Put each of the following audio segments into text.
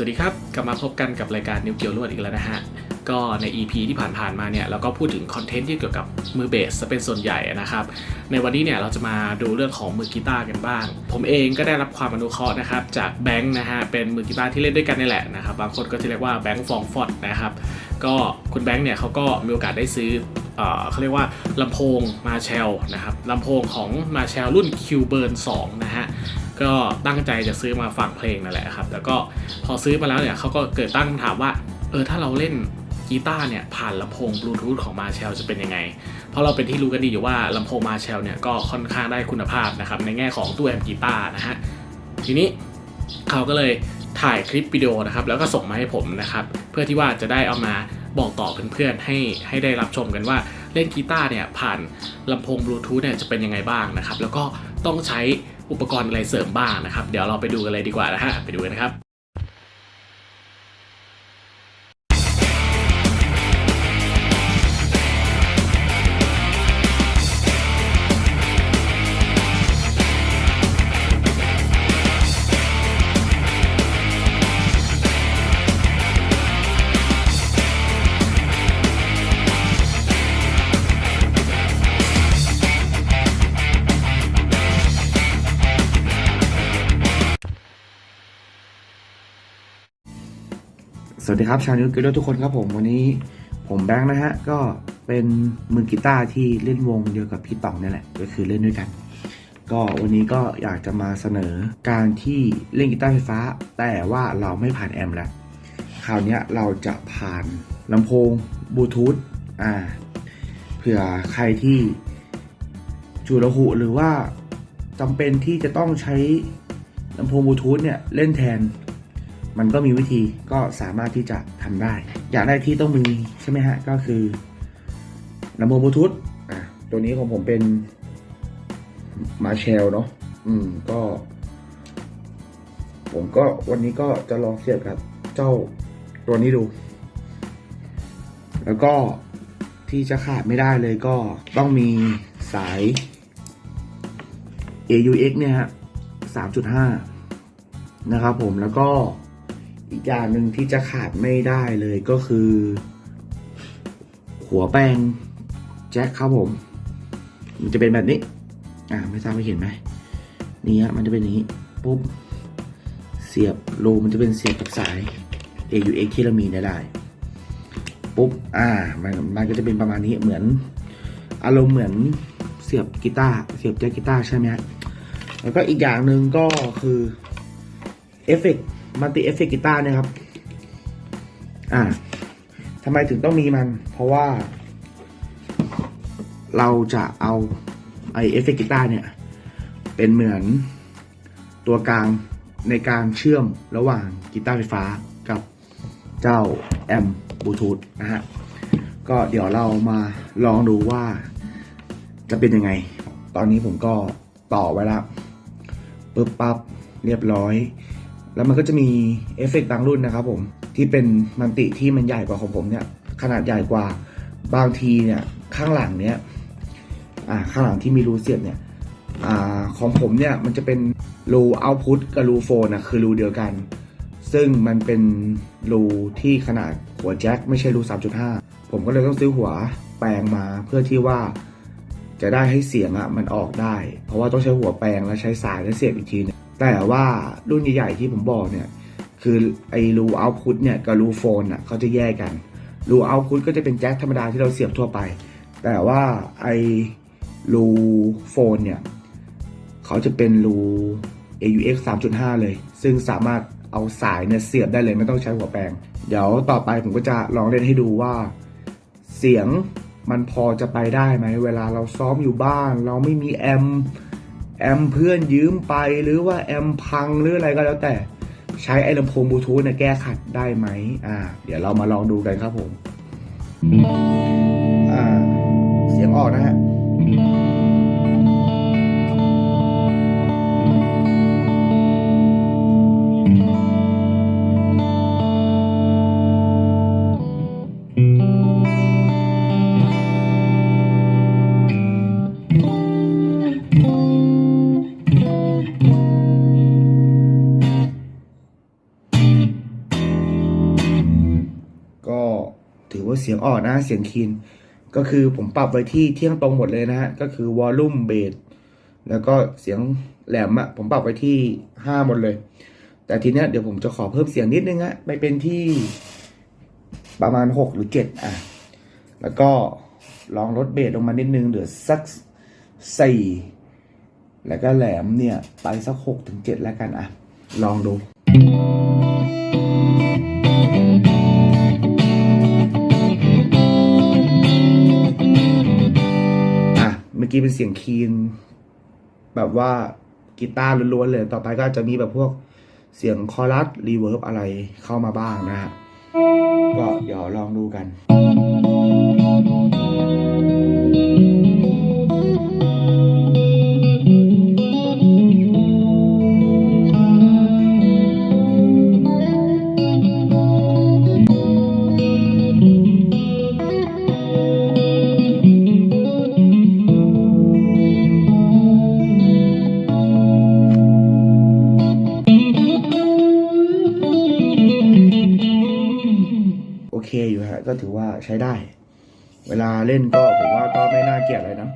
สวัสดีครับ กลับมาพบกันกับรายการนิวเกียวลวดอีกแล้วนะฮะ ก็ใน EP ที่ผ่านๆมาเนี่ยเราก็พูดถึงคอนเทนต์ที่เกี่ยวกับมือเบสซะเป็นส่วนใหญ่นะครับ ในวันนี้เนี่ยเราจะมาดูเรื่องของมือกีตาร์กันบ้าง ผมเองก็ได้รับความอนุเคราะห์นะครับจากแบงค์นะฮะเป็นมือกีตาร์ที่เล่นด้วยกันนี่แหละนะครับบางคนก็จะเรียกว่าแบงค์ฟองฟอดนะครับก็คุณแบงค์เนี่ยเขาก็มีโอกาสได้ซื้อ เขาเรียกว่าลำโพงมาเชลนะครับลำโพงของมาเชลรุ่น Q Burn 2 นะฮะก็ตั้งใจจะซื้อมาฟังเพลงนั่นแหละครับแต่ก็พอซื้อมาแล้วเนี่ยเขาก็เกิดตั้งคำถามว่าเออถ้าเราเล่นกีตาร์เนี่ยผ่านลำโพงบลูทูธของมาเชลจะเป็นยังไง เพราะเราเป็นที่รู้กันดีอยู่ว่าลำโพงมาเชลเนี่ยก็ค่อนข้างได้คุณภาพนะครับในแง่ของตู้แอมป์กีตาร์นะฮะทีนี้เขาก็เลยถ่ายคลิปวิดีโอนะครับแล้วก็ส่งมาให้ผมนะครับเพื่อที่ว่าจะได้เอามา บอกต่อเพื่อนๆให้ให้ได้รับชมกันว่าเล่นกีตาร์เนี่ยผ่านลำโพงบลูทูธเนี่ยจะเป็นยังไงบ้างนะครับ แล้วก็ต้องใช้อุปกรณ์อะไรเสริมบ้างนะครับ เดี๋ยวเราไปดูกันเลยดีกว่านะฮะไปดูกันนะครับ สวัสดีครับ ชาวนิวเกลทุกคนครับผมวันนี้ผมแบงค์นะฮะ ก็เป็นมือกีตาร์ที่เล่นวงเดียวกับพี่ต่องนี่แหละ ก็คือเล่นด้วยกัน ก็วันนี้ก็อยากจะมาเสนอการที่เล่นกีตาร์ไฟฟ้า แต่ว่าเราไม่ผ่านแอมป์แล้วคราวนี้เราจะผ่านลำโพงบลูทูธอ่าเผื่อใครที่จูระหุหรือว่าจำเป็นที่จะต้องใช้ลำโพงบลูทูธเนี่ยเล่นแทน มันก็มีวิธีก็สามารถที่จะทำได้ อย่างแรกที่ต้องมีใช่ไหมฮะ ก็คือลำโพงบลูทูธอะตัวนี้ของผมเป็นมาเชลเนาะอืมก็ ผมก็วันนี้ก็จะลองเสียบกับเจ้าตัวนี้ดู แล้วก็ที่จะขาดไม่ได้เลยก็ต้องมีสาย AUX เนี่ยฮะ3.5 นะครับผมแล้วก็ อีกอย่างหนึ่งที่จะขาดไม่ได้เลยก็คือ หัวแปลงแจ็คครับผม มันจะเป็นแบบนี้ อ่าไม่ทราบว่าเห็นไหมนี่ฮะมันจะเป็นอย่างนี้ปุ๊บเสียบรูมันจะเป็นเสียบกับสาย AUX ที่เรามีได้ไดปุ๊บอ่ามันมันก็จะเป็นประมาณนี้เหมือน อารมณ์เหมือนเสียบกีตาร์เสียบแจ็คกีตาร์ใช่ไหมฮะแล้วก็อีกอย่างหนึ่งก็คือเอฟเฟก มัลติเอฟเฟกกีตาร์เนี่ยครับ อ่าทำไมถึงต้องมีมัน เพราะว่า เราจะเอาไอเอฟเฟกกีตาร์เนี่ย เป็นเหมือนตัวกลางในการเชื่อมระหว่างกีตาร์ไฟฟ้ากับเจ้าแอมบลูทูธนะฮะ ก็เดี๋ยวเรามาลองดูว่าจะเป็นยังไง ตอนนี้ผมก็ต่อไว้แล้วปึ๊บปั๊บเรียบร้อย แล้วมันก็จะมีเอฟเฟกต์บางรุ่นนะครับผมที่เป็นมันติที่มันใหญ่กว่าของผมเนี่ยขนาดใหญ่กว่าบางทีเนี่ยข้างหลังเนี่ยอ่าข้างหลังที่มีรูเสียบเนี่ยอ่าของผมเนี่ยมันจะเป็นรูเอาพุตกับรูโฟนนะคือรูเดียวกัน ซึ่งมันเป็นรูที่ขนาดหัวแจ็คไม่ใช่รู 3.5 ผมก็เลยต้องซื้อหัวแปลงมาเพื่อที่ว่าจะได้ให้เสียงอะมันออกได้ เพราะว่าต้องใช้หัวแปลงแล้วใช้สายและเสียบอีกทีหนึง แต่ว่ารุ่นใหญ่ๆที่ผมบอกเนี่ย คือไอ้รูเอาพุตเนี่ยกับรูโฟนอะเขาจะแยกกันรูเอาพุตก็จะเป็นแจ็คธรรมดาที่เราเสียบทั่วไป แต่ว่าไอ้รูโฟนเนี่ยเขาจะเป็นรู AUX 3.5 เลย ซึ่งสามารถเอาสายเนี่ยเสียบได้เลยไม่ต้องใช้หัวแปลง เดี๋ยวต่อไปผมก็จะลองเล่นให้ดูว่า เสียงมันพอจะไปได้ไหม เวลาเราซ้อมอยู่บ้าน เราไม่มีแอมป์ แอมเพื่อนยืมไปหรือว่าแอมพังหรืออะไรก็แล้วแต่ใช้ไอ้ลำโพงบลูทูธเนี่ยแก้ขัดได้ไหมอ่า เดี๋ยวเรามาลองดูกันครับผม อ่า เสียงออกนะฮะ สียงออกนะเสียงคีนก็คือผมปรับไว้ที่เที่ยงตรงหมดเลยนะฮะก็คือวอลลุ่มเบสแล้วก็เสียงแหลมอะผมปรับไว้ที่ห้าหมดเลย แต่ทีเนี้ยเดี๋ยวผมจะขอเพิ่มเสียงนิดนึงอะไปเป็นที่ประมาณหกหรือเจ็ดอะแล้วก็ลองลดเบสลงมานิดนึงเหลือสักสี่แล้วก็แหลมเนี่ย ไปสักหกถึงเจ็ดแล้วกันอะลองดู อะเมื่อกี้เป็นเสียงคีน แบบว่ากีตาร์ล้วนๆเลย ต่อไปก็จะมีแบบพวกเสียงคอรัสรีเวิร์บอะไรเข้ามาบ้างนะฮะ ก็เดี๋ยวลองดูกันโอ เคอยู่ฮะก็ถือว่าใช้ได้ เวลาเล่นก็ผมว่าก็ไม่น่าเกลียดอะไรนะ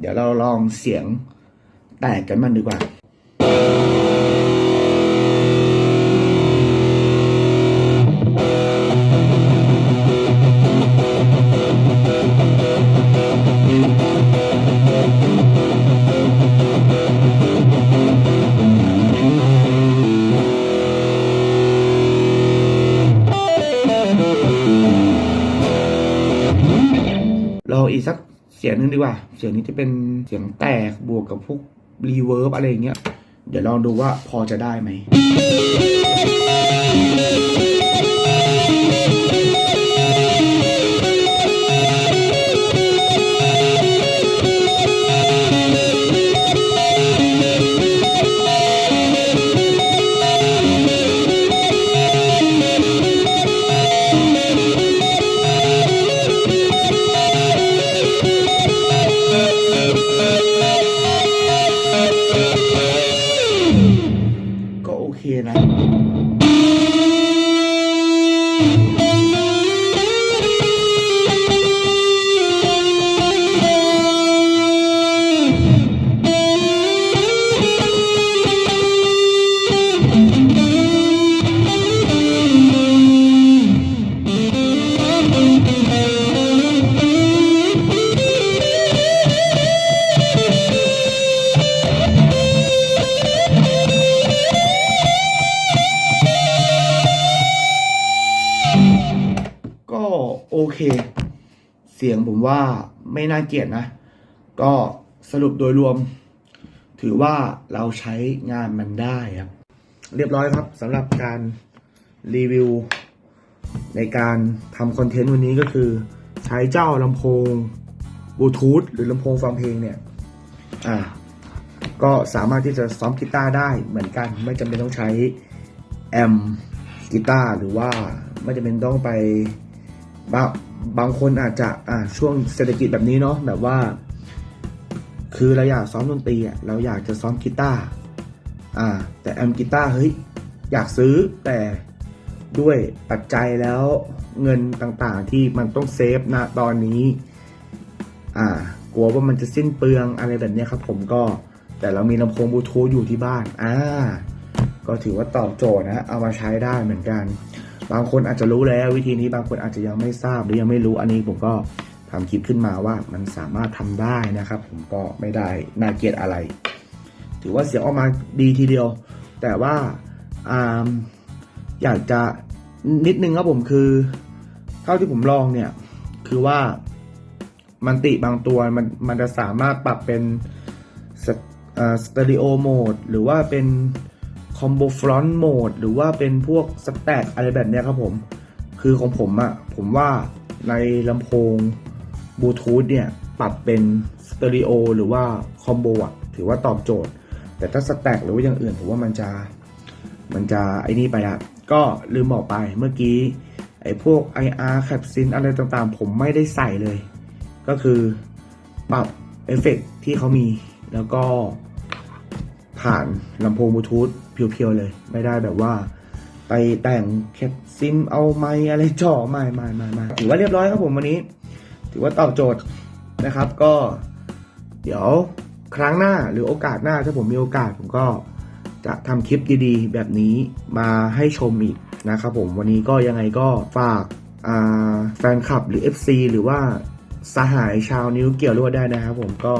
เดี๋ยวเราลองเสียงแตกกันมันดีกว่า เราอีกสักเสียงนึงดีกว่า เสียงนี้จะเป็นเสียงแตกบวกกับพวกรีเวิร์บอะไรอย่างเงี้ย เดี๋ยวลองดูว่าพอจะได้ไหม เค เสียงผมว่าไม่น่าเกลียดนะ ก็สรุปโดยรวม ถือว่าเราใช้งานมันได้ครับ เรียบร้อยครับสำหรับการรีวิว ในการทำคอนเทนต์วันนี้ก็คือ ใช้เจ้าลำโพงบลูทูธหรือลำโพงฟังเพลงเนี่ย อ่า ก็สามารถที่จะซ้อมกีตาร์ได้เหมือนกัน ไม่จำเป็นต้องใช้แอมกีตาร์หรือว่าไม่จำเป็นต้องไป บางบางคนอาจจะอ่าช่วงเศรษฐกิจแบบนี้เนาะแบบว่า คือเราอยากซ้อมดนตรีอะเราอยากจะซ้อมกีตาร์อ่า แต่แอมกีตาร์เฮ้ยอยากซื้อแต่ด้วยปัจจัยแล้วเงินต่างๆที่มันต้องเซฟณตอนนี้ อ่ากลัวว่ามันจะสิ้นเปลืองอะไรแบบนี้ครับ ผมก็แต่เรามีลำโพงบลูทูธอยู่ที่บ้าน อ่า ก็ถือว่าตอบโจทย์นะ เอามาใช้ได้เหมือนกัน บางคนอาจจะรู้แล้ววิธีนี้บางคนอาจจะยังไม่ทราบหรือยังไม่รู้อันนี้ผมก็ทำคลิปขึ้นมาว่ามันสามารถทำได้นะครับ ผมก็ไม่ได้น่าเกลียดอะไร ถือว่าเสียงออกมาดีทีเดียว แต่ว่าอ่าอยากจะนิดนึงครับผมคือ เท่าที่ผมลองเนี่ย คือว่ามันติบางตัวมันมันจะสามารถปรับเป็นสเตอริโอโหมดหรือว่าเป็น คอมโบฟรอนต์โหมดหรือว่าเป็นพวกสแต็กอะไรแบบเนี้ยครับผม คือของผมอะผมว่าในลำโพงบลูทูธเนี่ยปรับเป็นสเตอริโอหรือว่าคอมโบอะถือว่าตอบโจทย์ แต่ถ้าสแต็กหรือว่าอย่างอื่นผมว่ามันจะมันจะไอ้นี่ไปอะก็ลืมบอกไปเมื่อกี้ไอ้พวก IR แคปซินอะไรต่างๆ ผมไม่ได้ใส่เลย ก็คือปรับเอฟเฟกต์ที่เขามี แล้วก็ ผ่านลำโพงบลูทูธเพียวๆเลย ไม่ได้แบบว่า ไปแต่งแคปซิมเอาไม้อะไรจ่อไม่ไม่ไม่ไม่ถือว่าเรียบร้อยครับผมวันนี้ ถือว่าตอบโจทย์นะครับ ก็ เดี๋ยวครั้งหน้าหรือโอกาสหน้าถ้าผมมีโอกาสผมก็จะทำคลิปดีๆ แบบนี้มาให้ชมอีกนะครับผมวันนี้ก็ยังไงก็ฝากแฟนคลับหรือ FC หรือว่าสหายชาวนิ้วเกี่ยวรวดได้นะครับผมก็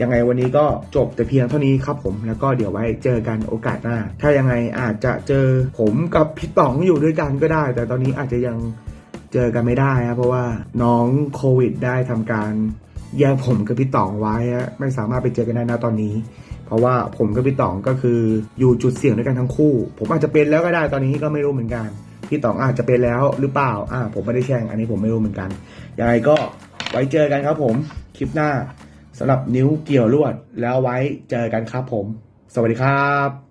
ยังไงวันนี้ก็จบแต่เพียงเท่านี้ครับผมแล้วก็เดี๋ยวไว้เจอกันโอกาสหน้า ถ้ายังไงอาจจะเจอผมกับพี่ต๋องอยู่ด้วยกันก็ได้ แต่ตอนนี้อาจจะยังเจอกันไม่ได้ครับเพราะว่าน้องโควิด ได้ทำการแยกผมกับพี่ต๋องไว้ไม่สามารถไปเจอกันได้นะตอนนี้ เพราะว่าผมกับพี่ต๋องก็คืออยู่จุดเสี่ยงด้วยกันทั้งคู่ ผมอาจจะเป็นแล้วก็ได้ตอนนี้ก็ไม่รู้เหมือนกัน พี่ต๋องอาจจะเป็นแล้วหรือเปล่าอ่าผมไม่ได้แช่งอันนี้ผมไม่รู้เหมือนกันยังไงก็ไว้เจอกันครับผมคลิปหน้า สำหรับนิ้วเกี่ยวลวดแล้วไว้เจอกันครับผม สวัสดีครับ